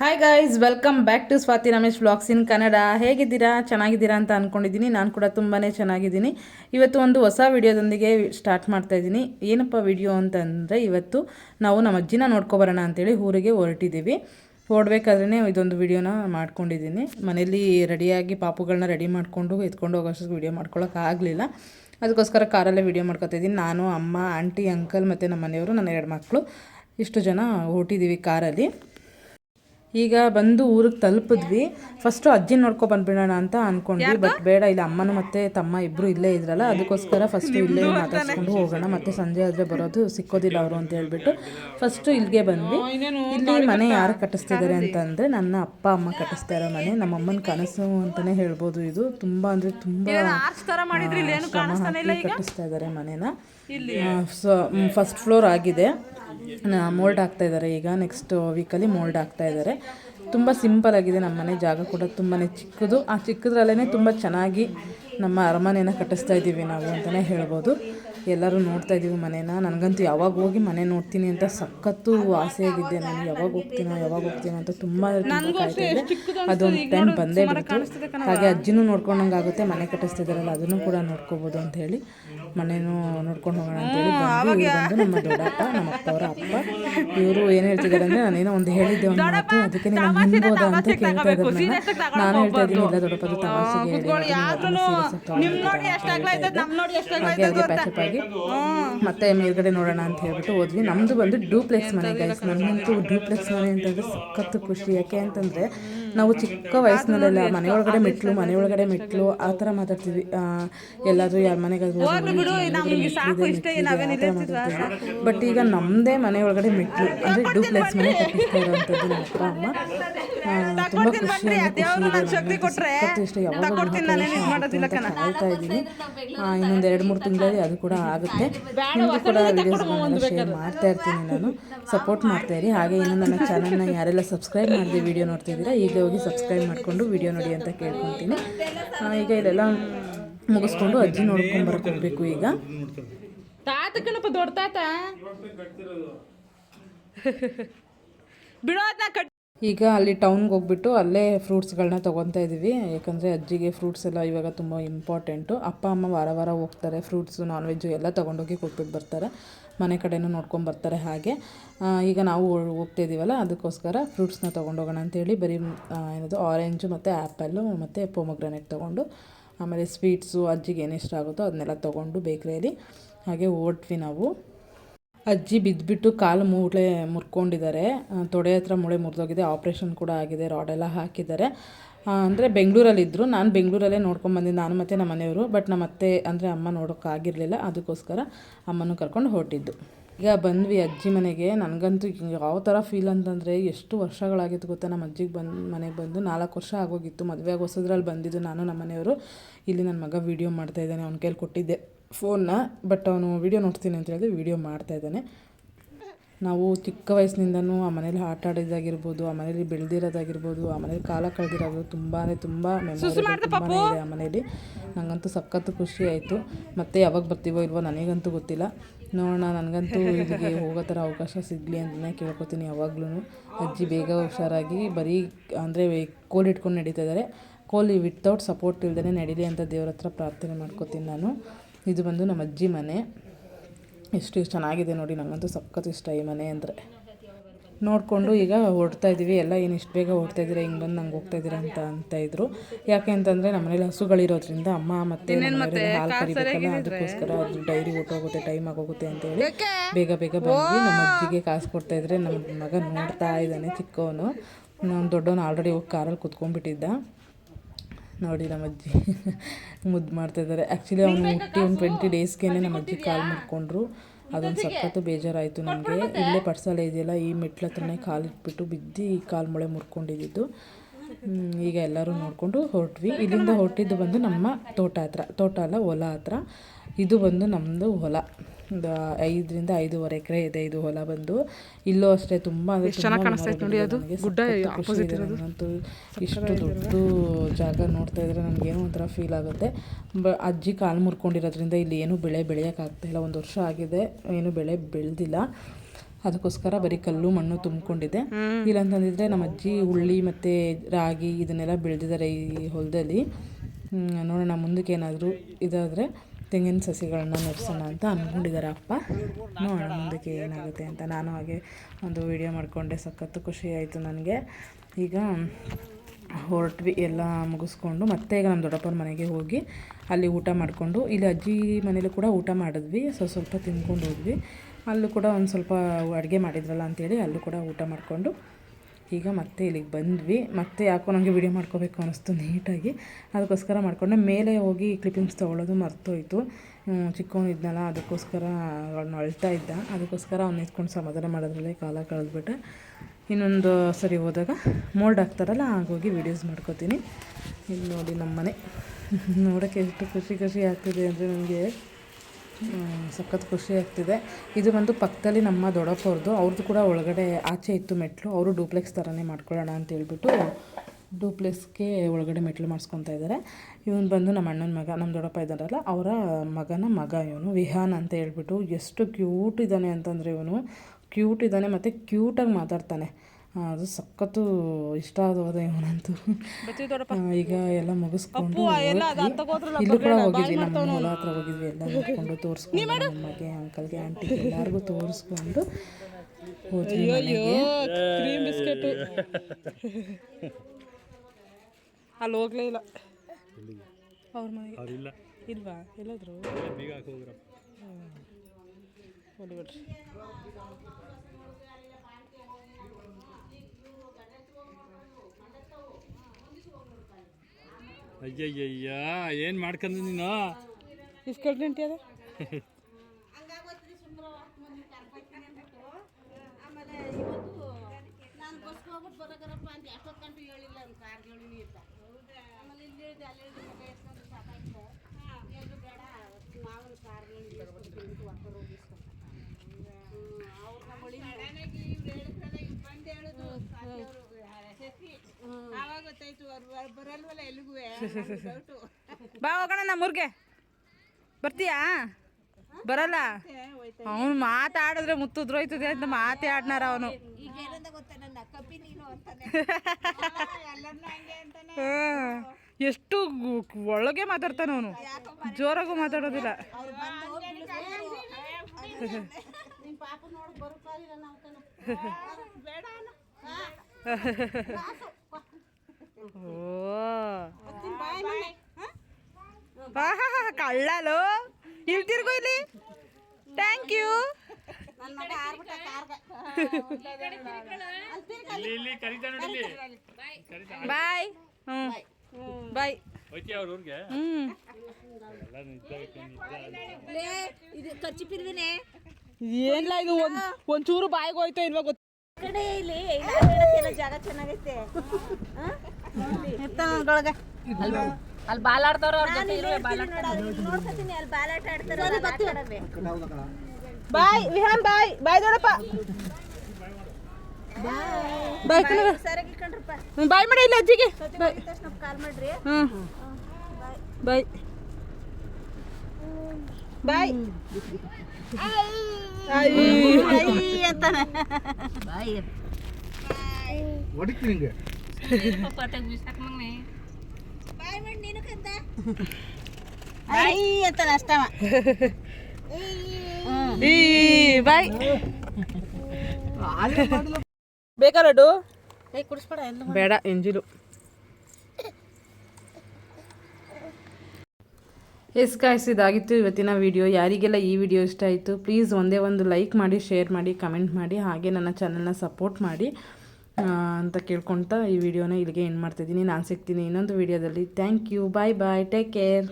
Hi guys welcome back to Swathi Ramesh vlogs in Kannada ಹೇಗಿದ್ದೀರಾ? ಚೆನ್ನಾಗಿದ್ದೀರಾ ಅಂತ ಅಂದ್ಕೊಂಡಿದ್ದೀನಿ ನಾನು ಕೂಡ ತುಂಬಾ ಚೆನ್ನಾಗಿದ್ದೀನಿ. ಇವತ್ತು ಒಂದು ಹೊಸ ವಿಡಿಯೋದೊಂದಿಗೆ ಸ್ಟಾರ್ಟ್ ಮಾಡ್ತಾ ಇದ್ದೀನಿ. ಏನಪ್ಪ ವಿಡಿಯೋ ಅಂತಂದರೆ, ಇವತ್ತು ನಾವು ನಮ್ಮ ಅಜ್ಜಿನ ನೋಡ್ಕೊಬರೋಣ ಅಂತೇಳಿ ಊರಿಗೆ ಹೊರಟಿದ್ದೀವಿ. ಹೊರಡ್ಬೇಕಾದ್ರೇ ಇದೊಂದು ವಿಡಿಯೋನ ಮಾಡ್ಕೊಂಡಿದ್ದೀನಿ. ಮನೇಲಿ ರೆಡಿಯಾಗಿ ಪಾಪುಗಳನ್ನ ರೆಡಿ ಮಾಡಿಕೊಂಡು ಎತ್ಕೊಂಡು ಹೋಗೋಷ್ಟು ವಿಡಿಯೋ ಮಾಡ್ಕೊಳ್ಳೋಕ್ಕಾಗಲಿಲ್ಲ ಅದಕ್ಕೋಸ್ಕರ ಕಾರಲ್ಲೇ ವಿಡಿಯೋ ಮಾಡ್ಕೊತಿದ್ದೀನಿ ನಾನು, ಅಮ್ಮ ಆಂಟಿ ಅಂಕಲ್ ಮತ್ತು ನಮ್ಮ ಮನೆಯವರು, ನನ್ನ ಎರಡು ಮಕ್ಕಳು. ಇಷ್ಟು ಜನ ಹೊರಟಿದ್ದೀವಿ ಕಾರಲ್ಲಿ. ಈಗ ಬಂದು ಊರಿಗೆ ತಲುಪಿದ್ವಿ. ಫಸ್ಟು ಅಜ್ಜಿ ನೋಡ್ಕೊ ಬಂದ್ಬಿಡೋಣ ಅಂತ ಅನ್ಕೊಂಡ್ವಿ. ಬಟ್ ಬೇಡ ಇಲ್ಲ ಅಮ್ಮನ ಮತ್ತೆ ತಮ್ಮ ಇಬ್ಬರು ಇಲ್ಲೇ ಇದ್ರಲ್ಲ ಅದಕ್ಕೋಸ್ಕರ ಫಸ್ಟ್ ಇಲ್ಲೇ ಮಾತಾಡ್ಸ್ಕೊಂಡು ಹೋಗೋಣ. ಮತ್ತೆ ಸಂಜೆ ಆದ್ರೆ ಬರೋದು ಸಿಕ್ಕೋದಿಲ್ಲ ಅವರು ಅಂತ ಹೇಳ್ಬಿಟ್ಟು ಫಸ್ಟು ಇಲ್ಲಿಗೆ ಬಂದ್ವಿ. ಇಲ್ಲಿ ಮನೆ ಯಾರು ಕಟ್ಟಿಸ್ತಿದ್ದಾರೆ ಅಂತಂದರೆ ನನ್ನ ಅಪ್ಪ ಅಮ್ಮ ಕಟ್ಟಿಸ್ತಾ ಇರೋ ಮನೆ. ನಮ್ಮ ಅಮ್ಮನ ಕನಸು ಅಂತಾನೆ ಹೇಳ್ಬೋದು ಇದು. ತುಂಬಾ ಅಂದ್ರೆ ತುಂಬಾ ಶ್ರಮ ಹಾಕಿ ಕಟ್ಟಿಸ್ತಾ ಇದ್ದಾರೆ ಮನೇನ. ಸೊ ಫಸ್ಟ್ ಫ್ಲೋರ್ ಆಗಿದೆ. ಮೋಲ್ಡ್ ಆಗ್ತಾ ಇದ್ದಾರೆ ಈಗ. ನೆಕ್ಸ್ಟ್ ವೀಕಲ್ಲಿ ಮೋಲ್ಡ್ ಆಗ್ತಾ ಇದ್ದಾರೆ ತುಂಬ ಸಿಂಪಲ್ ಆಗಿದೆ ನಮ್ಮ ಮನೆ ಜಾಗ ಕೂಡ ತುಂಬಾ ಚಿಕ್ಕದು. ಆ ಚಿಕ್ಕದ್ರಲ್ಲೇ ತುಂಬ ಚೆನ್ನಾಗಿ ನಮ್ಮ ಅರಮನೆಯನ್ನು ಕಟ್ಟಿಸ್ತಾ ಇದ್ದೀವಿ ನಾವು ಅಂತಲೇ ಹೇಳ್ಬೋದು. ಎಲ್ಲರೂ ನೋಡ್ತಾ ಇದ್ದೀವಿ ಮನೇನ. ನನಗಂತೂ ಯಾವಾಗ ಹೋಗಿ ಮನೆ ನೋಡ್ತೀನಿ ಅಂತ ಸಖತ್ತು ಆಸೆಯಾಗಿದ್ದೆ ನಾನು ಯಾವಾಗ ಹೋಗ್ತೀನೋ ಯಾವಾಗ ಹೋಗ್ತೀನೋ ಅಂತ ತುಂಬ ತುಂಬ ಕಾಯ್ತಾ ಇದ್ದೆ. ಅದೊಂದು ಟೈಮ್ ಬಂದೇ ಬಿಡ್ತು. ಹಾಗೆ ಅಜ್ಜಿನೂ ನೋಡ್ಕೊಂಡಂಗೆ ಆಗುತ್ತೆ ಮನೆ ಕಟ್ಟಿಸ್ತಿದ್ದಾರಲ್ಲ ಅದನ್ನು ಕೂಡ ನೋಡ್ಕೋಬೋದು ಅಂತ ಹೇಳಿ. ಮನೇನು ನೋಡ್ಕೊಂಡು ಹೋಗೋಣ ಅಂತೇಳಿ ಬಂದು ಬಂದು ನಮ್ಮ ದೊಡ್ಡಪ್ಪ ನಮ್ಮ ಅಪ್ಪ ಅವರ ಅಪ್ಪ ಇವರು ಏನು ಹೇಳ್ತಿದ್ದಾರೆ ಅಂದರೆ ನಾನೇನೋ ಒಂದು ಹೇಳಿದ್ದೆ ಒಂದು ಮಾತು ಅದಕ್ಕೆ ನೀನು ಮುಂದೋದ ಅಂತ ಕೇಳ್ತಾ ಇದ್ದಾರೆ ನಾನು ಹೇಳ್ತಾ ಇದ್ದೀನಿ ಇಲ್ಲ ದೊಡ್ಡಪ್ಪ ಅದು ತಮಾಷೆಗೆ ಹೇಳಿ ಹಾಗೆ ಅದಕ್ಕೆ ಪ್ಯಾಚಪ್ ಆಗಿ ಮತ್ತೆ ಮೇಲ್ಗಡೆ ನೋಡೋಣ ಅಂತ ಹೇಳ್ಬಿಟ್ಟು ಹೋದ್ವಿ. ನಮ್ಮದು ಬಂದು ಡೂಪ್ಲೆಕ್ಸ್ ಮನೆ ಗೈಸ್ ನಮ್ಮಂತೂ ಡೂಪ್ಲೆಕ್ಸ್ ಮನೆ ಅಂತಂದರೆ ಸಖತ್ತು ಖುಷಿ. ಯಾಕೆ ಅಂತಂದರೆ ನಾವು ಚಿಕ್ಕ ವಯಸ್ಸಿನಲ್ಲೆಲ್ಲ ಮನೆ ಒಳಗಡೆ ಮೆಟ್ಲು ಮನೆ ಒಳಗಡೆ ಮೆಟ್ಲು ಆ ಥರ ಮಾತಾಡ್ತಿದ್ವಿ. ಎಲ್ಲಾದರೂ ಯಾರು ಯಾರ ಮನೆಗಾದ್ರೂ ಬಟ್ ಈಗ ನಮ್ಮದೇ ಮನೆ ಒಳಗಡೆ ಮೆಟ್ಲು ಅಂದರೆ ಡೂಪ್ಲೆಕ್ಸ್ ಮನೆ ಕಟ್ಟಿಸ್ತಾ ಇರೋವಂಥದ್ದು ನಮ್ಮ ಅಪ್ಪ ಅಮ್ಮ ಆ, ತುಂಬ ಖುಷಿ ಅಂದ್ರೆ ಖುಷಿ ಇಷ್ಟ ಯಾವಾಗ ಕಾಯ್ತಾ ಇದ್ದೀನಿ. ಇನ್ನೊಂದು ಎರಡು ಮೂರು ತಿಂಗಳಲ್ಲಿ ಅದು ಕೂಡ ಆಗುತ್ತೆ. ನಿಮಗೂ ಕೂಡ ವೀಡಿಯೋಸ್ಗಳನ್ನೆಲ್ಲ ಶೇರ್ ಮಾಡ್ತಾ ಇರ್ತೀನಿ ನಾನು. ಸಪೋರ್ಟ್ ಮಾಡ್ತಾ ಇರಿ. ಹಾಗೆ ಇನ್ನೊಂದು ನನ್ನ ಚಾನಲ್ನ ಯಾರೆಲ್ಲ ಸಬ್ಸ್ಕ್ರೈಬ್ ಮಾಡಿದೆ ವಿಡಿಯೋ ನೋಡ್ತಿದ್ದೀರಾ ಈಗ ಹೋಗಿ ಸಬ್ಸ್ಕ್ರೈಬ್ ಮಾಡಿಕೊಂಡು ವಿಡಿಯೋ ನೋಡಿ ಅಂತ ಕೇಳ್ಕೊತೀನಿ. ಈಗ ಇಲ್ಲೆಲ್ಲ ಮುಗಿಸ್ಕೊಂಡು ಅಜ್ಜಿ ನೋಡ್ಕೊಂಡು ಬರ್ಕೊಬೇಕು ಹೋಗ್ಬೇಕು ಈಗ. ತಾತ ಕಣಪ್ಪ ದೊಡ್ಡ ತಾತ? ಕಟ್ ಈಗ ಅಲ್ಲಿ ಟೌನ್ಗೆ ಹೋಗ್ಬಿಟ್ಟು ಅಲ್ಲೇ ಫ್ರೂಟ್ಸ್ಗಳನ್ನ ತೊಗೊತಾ ಇದ್ದೀವಿ ಯಾಕಂದರೆ ಅಜ್ಜಿಗೆ ಫ್ರೂಟ್ಸ್ ಎಲ್ಲ ಇವಾಗ ತುಂಬ ಇಂಪಾರ್ಟೆಂಟು ಅಪ್ಪ ಅಮ್ಮ ವಾರ ವಾರ ಹೋಗ್ತಾರೆ ಫ್ರೂಟ್ಸು ನಾನ್ ವೆಜ್ಜು ಎಲ್ಲ ತೊಗೊಂಡೋಗಿ ಕೊಟ್ಬಿಟ್ಟು ಬರ್ತಾರೆ. ಮನೆ ಕಡೆನೂ ನೋಡ್ಕೊಂಡು ಬರ್ತಾರೆ ಹಾಗೆ. ಈಗ ನಾವು ಹೋಗ್ತಾ ಇದ್ದೀವಲ್ಲ ಅದಕ್ಕೋಸ್ಕರ ಫ್ರೂಟ್ಸ್ನ ತೊಗೊಂಡೋಗೋಣ ಅಂತೇಳಿ ಬರೀ ಏನದು ಆರೆಂಜು ಮತ್ತು ಆ್ಯಪಲ್ಲು ಮತ್ತು ಪೊಮಗ್ರನೇಟ್ ತೊಗೊಂಡು ಆಮೇಲೆ ಸ್ವೀಟ್ಸು ಅಜ್ಜಿಗೆ ಏನು ಇಷ್ಟ ಆಗುತ್ತೋ ಅದನ್ನೆಲ್ಲ ತೊಗೊಂಡು ಬೇಕ್ರಿಯಲ್ಲಿ. ಹಾಗೆ ಓಟ್ವಿ ನಾವು. ಅಜ್ಜಿ ಬಿದ್ದುಬಿಟ್ಟು ಕಾಲು ಮೂಳೆ ಮುರ್ಕೊಂಡಿದ್ದಾರೆ. ತೊಡೆ ಹತ್ರ ಮೂಳೆ ಮುರಿದೋಗಿದೆ, ಆಪ್ರೇಷನ್ ಕೂಡ ಆಗಿದೆ ರಾಡೆಲ್ಲ ಹಾಕಿದ್ದಾರೆ. ಅಂದರೆ ಬೆಂಗಳೂರಲ್ಲಿದ್ದರು ನಾನು ಬೆಂಗಳೂರಲ್ಲೇ ನೋಡ್ಕೊಂಬಂದಿದ್ದು ನಾನು ಮತ್ತು ನಮ್ಮ ಮನೆಯವರು ಬಟ್ ನಮ್ಮ ಅತ್ತೆ ಅಂದರೆ ಅಮ್ಮ ನೋಡೋಕ್ಕಾಗಿರಲಿಲ್ಲ. ಅದಕ್ಕೋಸ್ಕರ ಅಮ್ಮನೂ ಕರ್ಕೊಂಡು ಹೊರಟಿದ್ದು. ಈಗ ಬಂದ್ವಿ ಅಜ್ಜಿ ಮನೆಗೆ. ನನಗಂತೂ ಯಾವ ಥರ ಫೀಲ್ ಅಂತಂದರೆ ಎಷ್ಟು ವರ್ಷಗಳಾಗಿತ್ತು ಗೊತ್ತಾ? ನಮ್ಮ ಅಜ್ಜಿಗೆ ಬಂದು ಮನೆಗೆ ಬಂದು ನಾಲ್ಕು ವರ್ಷ ಆಗೋಗಿತ್ತು. ಮದುವೆ ಹೊಸದ್ರಲ್ಲಿ ಬಂದಿದ್ದು ನಾನು ನಮ್ಮ ಮನೆಯವರು. ಇಲ್ಲಿ ನನ್ನ ಮಗ ವೀಡಿಯೋ ಮಾಡ್ತಾ ಇದ್ದಾನೆ. ಅವ್ನ ಕೈಲಿ ಕೊಟ್ಟಿದ್ದೆ ಫೋನ್ನ ಬಟ್ ಅವನು ವೀಡಿಯೋ ನೋಡ್ತೀನಿ ಅಂತ ಹೇಳಿದ್ರೆ ವೀಡಿಯೋ ಮಾಡ್ತಾ ಇದ್ದಾನೆ. ನಾವು ಚಿಕ್ಕ ವಯಸ್ಸಿನಿಂದನೂ ಆ ಮನೇಲಿ ಆಟ ಆಡಿದ್ದಾಗಿರ್ಬೋದು ಆ ಮನೇಲಿ ಬೆಳೆದಿರೋದಾಗಿರ್ಬೋದು ಆ ಮನೇಲಿ ಕಾಲ ಕಳೆದಿರೋದು ತುಂಬಾ ತುಂಬ ಮೆಮೊರಿ ತುಂಬಾ ಇದೆ ಆ ಮನೇಲಿ. ನನಗಂತೂ ಸಖತ್ತು ಖುಷಿ ಆಯಿತು. ಮತ್ತೆ ಯಾವಾಗ ಬರ್ತೀವೋ ಇಲ್ವೋ ನನಗಂತೂ ಗೊತ್ತಿಲ್ಲ. ನೋಡೋಣ, ನನಗಂತೂ ಇಲ್ಲಿಗೆ ಹೋಗೋ ಥರ ಅವಕಾಶ ಸಿಗಲಿ ಅಂತಲೇ ಕೇಳ್ಕೊತೀನಿ ಯಾವಾಗ್ಲೂ ಅಜ್ಜಿ ಬೇಗ ಹುಷಾರಾಗಿ ಬರೀ, ಅಂದರೆ ಕೋಲ್ ಇಟ್ಕೊಂಡು ನಡೀತಾ ಇದ್ದಾರೆ. ಕೋಲ್ ವಿತೌಟ್ ಸಪೋರ್ಟ್ ಇಲ್ದೇ ನಡೀಲಿ ಅಂತ ದೇವ್ರ ಹತ್ರ ಪ್ರಾರ್ಥನೆ ಮಾಡ್ಕೊತೀನಿ ನಾನು. ಇದು ಬಂದು ನಮ್ಮ ಅಜ್ಜಿ ಮನೆ. ಎಷ್ಟು ಚೆನ್ನಾಗಿದೆ ನೋಡಿ, ನನಗಂತೂ ಸಖತ್ ಇಷ್ಟ ಈ ಮನೆ ಅಂದರೆ. ನೋಡಿಕೊಂಡು ಈಗ ಹೊರಡ್ತಾ ಇದ್ದೀವಿ ಎಲ್ಲ ಏನು ಇಷ್ಟು ಬೇಗ ಹೊರಡ್ತಾ ಇದ್ದೀರಾ ಹಿಂಗೆ ಬಂದು ನಂಗೆ ಹೋಗ್ತಾ ಇದ್ದೀರಾ ಅಂತ ಅಂತ ಇದ್ರು. ಯಾಕೆ ಅಂತಂದರೆ ನಮ್ಮ ಮನೇಲಿ ಹಸುಗಳಿರೋದ್ರಿಂದ ಅಮ್ಮ ಮತ್ತೆ ಹಾಲು ಕರಿಬೇಕಲ್ಲ ಅದಕ್ಕೋಸ್ಕರ ಅದು ಡೈರಿ ಹೊಟ್ಟೋಗುತ್ತೆ ಟೈಮ್ ಆಗೋಗುತ್ತೆ ಅಂತೇಳಿ ಬೇಗ ಬೇಗ ಬಂದು ನಮ್ಮ ಅಜ್ಜಿಗೆ ಕಾಸು ಕೊಡ್ತಾ ಇದ್ರೆ ನಮ್ಮ ಮಗ ನೋಡ್ತಾ ಇದ್ದಾನೆ ಚಿಕ್ಕವನು. ನಮ್ಮ ದೊಡ್ಡವನು ಆಲ್ರೆಡಿ ಹೋಗಿ ಕಾರಲ್ಲಿ ಕುತ್ಕೊಂಡ್ಬಿಟ್ಟಿದ್ದ. ನೋಡಿ ನಮ್ಮ ಅಜ್ಜಿ ಮುದ್ದು ಮಾಡ್ತಾಯಿದ್ದಾರೆ ಆ್ಯಕ್ಚುಲಿ ಅವನು ಹುಟ್ಟಿ ಒಂದು ಟ್ವೆಂಟಿ ಡೇಸ್ಗೆ ನಮ್ಮ ಅಜ್ಜಿ ಕಾಲು ಮುಡ್ಕೊಂಡ್ರು ಅದೊಂದು ಸಖತ್ತು ಬೇಜಾರಾಯಿತು ನನಗೆ. ಇಲ್ಲೇ ಪರ್ಸಲ್ ಇದೆಯಲ್ಲ ಈ ಮೆಟ್ಲ ಹತ್ರನೇ ಕಾಲಿಟ್ಬಿಟ್ಟು ಬಿದ್ದು ಈ ಕಾಲು ಮೊಳೆ ಮುರ್ಕೊಂಡಿದ್ದು ಈಗ ಎಲ್ಲರೂ ನೋಡಿಕೊಂಡು ಹೊರಟ್ವಿ. ಇಲ್ಲಿಂದ ಹೊರಟಿದ್ದು ಬಂದು ನಮ್ಮ ತೋಟ ಹತ್ರ ತೋಟ ಅಲ್ಲ ಹೊಲ ಹತ್ರ. ಇದು ಬಂದು ನಮ್ಮದು ಹೊಲ. ಒಂದು ಐದರಿಂದ ಐದೂವರೆ ಎಕರೆ ಇದೆ ಇದು ಹೊಲ ಬಂದು. ಇಲ್ಲೂ ಅಷ್ಟೇ ತುಂಬ ನೋಡಿ ಅದು? ಗುಡ್ಡ ನನಗಂತೂ ಇಷ್ಟು ದೊಡ್ಡ ಜಾಗ ನೋಡ್ತಾ ಇದ್ರೆ ನನಗೇನೋ ಒಂಥರ ಫೀಲ್ ಆಗುತ್ತೆ. ಬ ಅಜ್ಜಿ ಕಾಲು ಮುರ್ಕೊಂಡಿರೋದ್ರಿಂದ ಇಲ್ಲಿ ಏನೂ ಬೆಳೆ ಬೆಳೆಯೋಕ್ಕಾಗ್ತಾಯಿಲ್ಲ ಒಂದು ವರ್ಷ ಆಗಿದೆ ಏನು ಬೆಳೆ ಬೆಳೆದಿಲ್ಲ. ಅದಕ್ಕೋಸ್ಕರ ಬರೀ ಕಲ್ಲು ಮಣ್ಣು ತುಂಬಿಕೊಂಡಿದೆ ಇಲ್ಲಂತಂದಿದ್ರೆ ನಮ್ಮ ಅಜ್ಜಿ ಹುಳ್ಳಿ ಮತ್ತು ರಾಗಿ ಇದನ್ನೆಲ್ಲ ಬೆಳೆದಿದ್ದಾರೆ ಈ ಹೊಲದಲ್ಲಿ. ನೋಡೋಣ ಮುಂದಕ್ಕೆ ಏನಾದರೂ ಇದಾದರೆ. ತೆಂಗಿನ ಸಸಿಗಳನ್ನ ನೆಡ್ಸೋಣ ಅಂತ ಅಂದ್ಕೊಂಡಿದ್ದಾರೆ ಅಪ್ಪ ನೋಡೋಣ ಮುಂದಕ್ಕೆ ಏನಾಗುತ್ತೆ ಅಂತ. ನಾನು ಹಾಗೆ ಒಂದು ವಿಡಿಯೋ ಮಾಡಿಕೊಂಡೆ. ಸಖತ್ತು ಖುಷಿ ಆಯಿತು ನನಗೆ. ಈಗ ಹೊರಟ್ವಿ, ಎಲ್ಲ ಮುಗಿಸ್ಕೊಂಡು ಮತ್ತೆ ಈಗ ನಮ್ಮ ದೊಡ್ಡಪ್ಪನ ಮನೆಗೆ ಹೋಗಿ ಅಲ್ಲಿ ಊಟ ಮಾಡಿಕೊಂಡು, ಇಲ್ಲಿ ಅಜ್ಜಿ ಮನೇಲಿ ಕೂಡ ಊಟ ಮಾಡಿದ್ವಿ. ಸೊ, ಸ್ವಲ್ಪ ತಿಂದ್ಕೊಂಡು ಹೋದ್ವಿ. ಅಲ್ಲೂ ಕೂಡ ಒಂದು ಸ್ವಲ್ಪ ಅಡುಗೆ ಮಾಡಿದ್ರಲ್ಲ ಅಂತೇಳಿ ಅಲ್ಲೂ ಕೂಡ ಊಟ ಮಾಡಿಕೊಂಡು ಈಗ ಮತ್ತೆ ಇಲ್ಲಿಗೆ ಬಂದ್ವಿ. ಮತ್ತೆ ಯಾಕೋ ನನಗೆ ವಿಡಿಯೋ ಮಾಡ್ಕೋಬೇಕು ಅನ್ನಿಸ್ತು ನೀಟಾಗಿ. ಅದಕ್ಕೋಸ್ಕರ ಮಾಡಿಕೊಂಡೆ. ಮೇಲೆ ಹೋಗಿ ಕ್ಲಿಪ್ಪಿಂಗ್ಸ್ ತೊಗೊಳ್ಳೋದು ಮರ್ತೋಯ್ತು. ಚಿಕ್ಕವನು ಇದ್ನಲ್ಲ ಅದಕ್ಕೋಸ್ಕರ ಅವ್ನು ಅಳ್ತಾ ಇದ್ದ. ಅದಕ್ಕೋಸ್ಕರ ಅವ್ನು ನಿಂತ್ಕೊಂಡು ಸಮಾಧಾನ ಮಾಡೋದ್ರಲ್ಲೇ ಕಾಲ ಕಳೆದ್ಬಿಟ್ಟೆ. ಇನ್ನೊಂದು ಸರಿ ಹೋದಾಗ ಮೋಲ್ಡ್ ಹಾಕ್ತಾರಲ್ಲ ಹಾಗೋಗಿ ವೀಡಿಯೋಸ್ ಮಾಡ್ಕೋತೀನಿ. ಇಲ್ಲಿ ನೋಡಿ ನಮ್ಮ ಮನೆ ನೋಡೋಕ್ಕೆ ಎಷ್ಟು ಖುಷಿ ಖುಷಿ ಆಗ್ತಿದೆ ಅಂದರೆ ನನಗೆ ಸಖತ್ ಖುಷಿ ಆಗ್ತಿದೆ. ಇದು ಬಂದು ಪಕ್ಕದಲ್ಲಿ ನಮ್ಮ ದೊಡ್ಡಪ್ಪ ಅವ್ರದ್ದು ಕೂಡ ಒಳಗಡೆ ಆಚೆ ಇತ್ತು ಮೆಟ್ಲು. ಅವರು ಡೂಪ್ಲೆಕ್ಸ್ ಥರನೇ ಮಾಡ್ಕೊಳ್ಳೋಣ ಅಂತ ಹೇಳ್ಬಿಟ್ಟು ಡೂಪ್ಲೆಕ್ಸ್ಗೆ ಒಳಗಡೆ ಮೆಟ್ಲು ಮಾಡಿಸ್ಕೊತಾ ಇದ್ದಾರೆ ಇವನು ಬಂದು ನಮ್ಮ ಅಣ್ಣನ ಮಗ, ನಮ್ಮ ದೊಡ್ಡಪ್ಪ ಇದ್ದಾರಲ್ಲ, ಅವರ ಮಗನ ಮಗ ಇವನು, ವಿಹಾನ್ ಅಂತ ಹೇಳ್ಬಿಟ್ಟು ಎಷ್ಟು ಕ್ಯೂಟ್ ಇದ್ದಾನೆ ಅಂತಂದರೆ ಇವನು ಕ್ಯೂಟ್ ಇದ್ದಾನೆ ಮತ್ತು ಕ್ಯೂಟಾಗಿ ಮಾತಾಡ್ತಾನೆ. ಅದು ಸಖತ್ತು ಇಷ್ಟ ಆದೋದ ಇವನಂತೂ ಈಗ ಎಲ್ಲ ಮುಗಿಸ್ಕೊಂಡು ಇಲ್ಲಿ ಕೂಡ ಹೋಗಿದ್ವಿ ನಮ್ಮ ಹೊಲ ಹತ್ರ ಹೋಗಿದ್ವಿ ಎಲ್ಲ ನೋಡ್ಕೊಂಡು ತೋರಿಸ್ಕೊಂಡು ನಮಗೆ ಅಂಕಲ್ಗೆ ಆಂಟಿ ಎಲ್ಲರಿಗೂ ತೋರಿಸ್ಕೊಂಡು ಹೋದ್ವಿ ಅಲ್ಲಿ ಹೋಗ್ಲೇ ಇಲ್ಲ. ಅವ್ರ ಮನೆಗೆ. ಇಲ್ವಾ? ಎಲ್ಲಾದ್ರು? ಬೀಗ ಹಾಕಿ ಹೋಗ್ರಪ್ಪ ಹೋಗಿ ಬಿಡ್ರಿ ಅಯ್ಯಯ್ಯಯ್ಯ ಏನು ಮಾಡ್ಕೊಂಡ್ ನೀನು? ಇಷ್ಟು ಗಂಟೆ ಅದ ನಾನು ಬಸ್ ಹೋಗ್ಬಿಟ್ಟು ಬರೋಕರಪ್ಪ ಅಂತ ಎಷ್ಟೊತ್ತು ಗಂಟೆ ಹೇಳಿಲ್ಲ ಅಂತ ಆರು ಹೇಳಿನಿ ಅಂತ ಆಮೇಲೆ ಇಲ್ಲಿ ಹೇಳಿದೆ ಅಲ್ಲಿ ಹೇಳಿದೆ ಮಗ ಎಷ್ಟೊಂದು ಸಾಕಾಯ್ತು ಎಲ್ಲರೂ ಬೇಡ ಮಾವನ ಕಾರ್ ಹೇಳಿ ಹೊರ್ಕೊಂಡು ಹೋಗಿ ಅವ್ರನ್ನ ಬಳಿ ಬಂದು ಹೇಳುದು ಆವಾಗ ಗೊತ್ತಾಯ್ತು ಅವ್ರು ಬರಲ್ವಲ್ಲ ಎಲ್ಲಿಗೂ ಡೌಟು ಬಾ ಹೋಗೋಣ ನಮ್ಮೂರ್ಗೆ ಬರ್ತೀಯಾ ಬರಲ್ಲ ಅವನು ಮಾತಾಡಿದ್ರೆ ಮುತ್ತುದ್ರೋಯ್ತದೆ ಅಂತ ಮಾತೇ ಆಡ್ನಾರ ಅವನು ಈಗ ಏನಂದ ಗೊತ್ತಾ ನನ್ನ ಕಪ್ಪಿ ನೀನು ಅಂತಾನೆ ಎಲ್ಲರನ್ನೂ ಹಂಗೆ ಅಂತಾನೆ ಎಷ್ಟು ಒಳಗೆ ಮಾತಾಡ್ತಾನ ಅವನು ಜೋರಾಗೂ ಮಾತಾಡೋದಿಲ್ಲ ಆಹಾಹಾ, ಕಳ್ಳಲು ಇಲ್ಲಿ ತಿರ್ಗು ಇಲ್ಲಿ ಥ್ಯಾಂಕ್ ಯು ನನ್ ಮಗ ಆರ್ಬಿಟ್ಟ ಕಾರ್ಗ ಇಲ್ಲಿ ಇಲ್ಲಿ ಕರಿತಾ ನೋಡಿಲ್ಲಿ ಬಾಯ್. ಹ್ಞೂ ಬಾಯ್ ಏನಿಲ್ಲ ಇದು ಒಂದು ಒಂಚೂರು ಬಾಯಿಗೆ ಹೋಯ್ತೋ ಇಲ್ವಾ ಗೊತ್ತ ಕಡೆ ಇಲ್ಲಿ ಜಾಗ ಚೆನ್ನಾಗೈತೆ. ಅಲ್ಲಿ ಬಾಲಾಡ್ತಾರ. ನೋಡ್ಕೊತೀನಿ ಅಲ್ಲಿ ಬಾಲಾಟ ಆಡ್ತಾರೆ ಬಾಯ್ ವಿಹಾನ್ ಬಾಯ್ ಬಾಯ್ ದೊಡಪ್ಪ ಬಾಯ್ ಕಣವ ಸರಿ ಇಟ್ಕೊಂಡ್ರಪ್ಪ ಬಾಯ್ ಮಾಡಿ ಇಲ್ಲ ಅಜ್ಜಿಗೆ. ತಕ್ಷಣ ಕಾಲ್ ಮಾಡ್ರಿ. ಹ್ಞೂ ಬಾಯ್. ಬಾಯ್. ಅಂತಾನೆ. ಬಾಯ್. ಮಾಡಿ ನೀನು ಬಾಯ್ ಬೇಕಾ ಲಡ್ಡು ಕೈ ಕುಡಿಸ್ಬೇಡ ಎಂದು ಬೇಡ ಎಂಜಿಲು ಎಸ್ ಗಾಯ್ಸ್ ಇದಾಗಿತ್ತು ಇವತ್ತಿನ ವಿಡಿಯೋ ಯಾರಿಗೆಲ್ಲ ಈ ವಿಡಿಯೋ ಇಷ್ಟ ಆಯಿತು ಪ್ಲೀಸ್ ಒಂದೇ ಒಂದು ಲೈಕ್ ಮಾಡಿ ಶೇರ್ ಮಾಡಿ ಕಮೆಂಟ್ ಮಾಡಿ ಹಾಗೆ ನನ್ನ ಚಾನಲ್ನ ಸಪೋರ್ಟ್ ಮಾಡಿ. ಅಂತ ಕೇಳ್ಕೊಳ್ತಾ ಈ ವಿಡಿಯೋನ ಇಲ್ಲಿಗೆ ಏನು ಮಾಡ್ತಿದ್ದೀನಿ. ನಾನು ಸಿಗ್ತೀನಿ ಇನ್ನೊಂದು ವಿಡಿಯೋದಲ್ಲಿ. Thank you bye bye take care